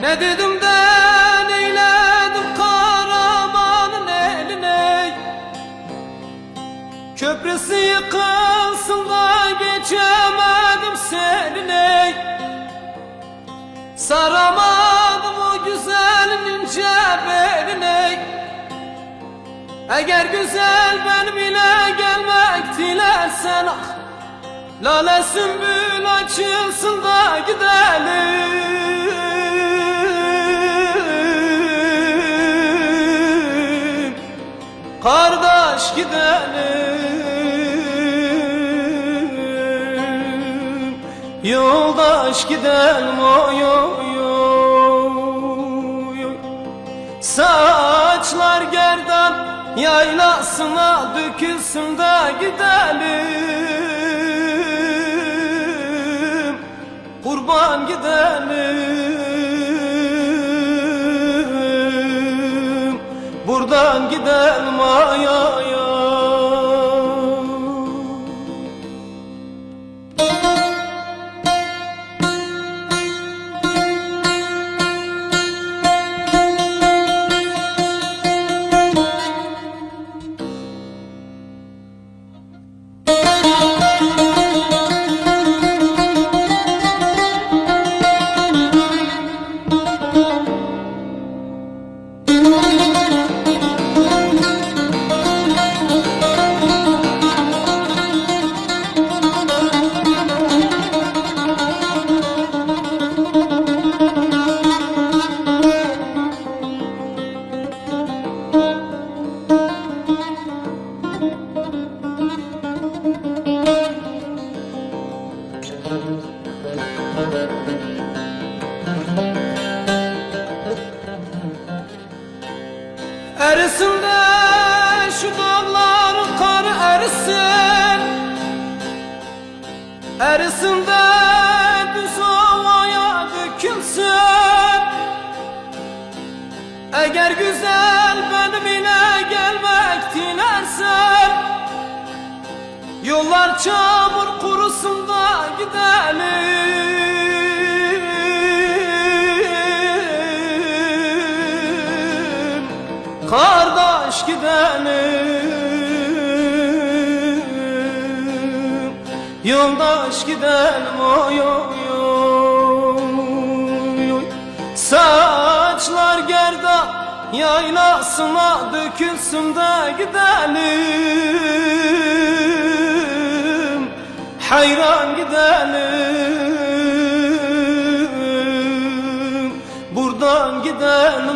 Ne dedim de neyledim karamanın eline. Köprüsü yıkılsın da geçemedim seninle. Saramadım o güzelin ince Eğer güzel benim ile gelmek dilersen ah Lale sümbül açılsın da gidelim. Kardeş gidelim Yoldaş gidelim oy oy oy Saçlar gerdan yaylasına dökülsün de gidelim Erisin de şu dağların karı erisin. Erisin de düz havaya dökülsün. Eğer güzel benim ile gelmek dilersen Yollar çamur kurusun Kardeş gidelim Yoldaş gidelim oy oy oy Saçlar gerdan yaylasına dökülsün de gidelim. Hayran gidelim Buradan gidelim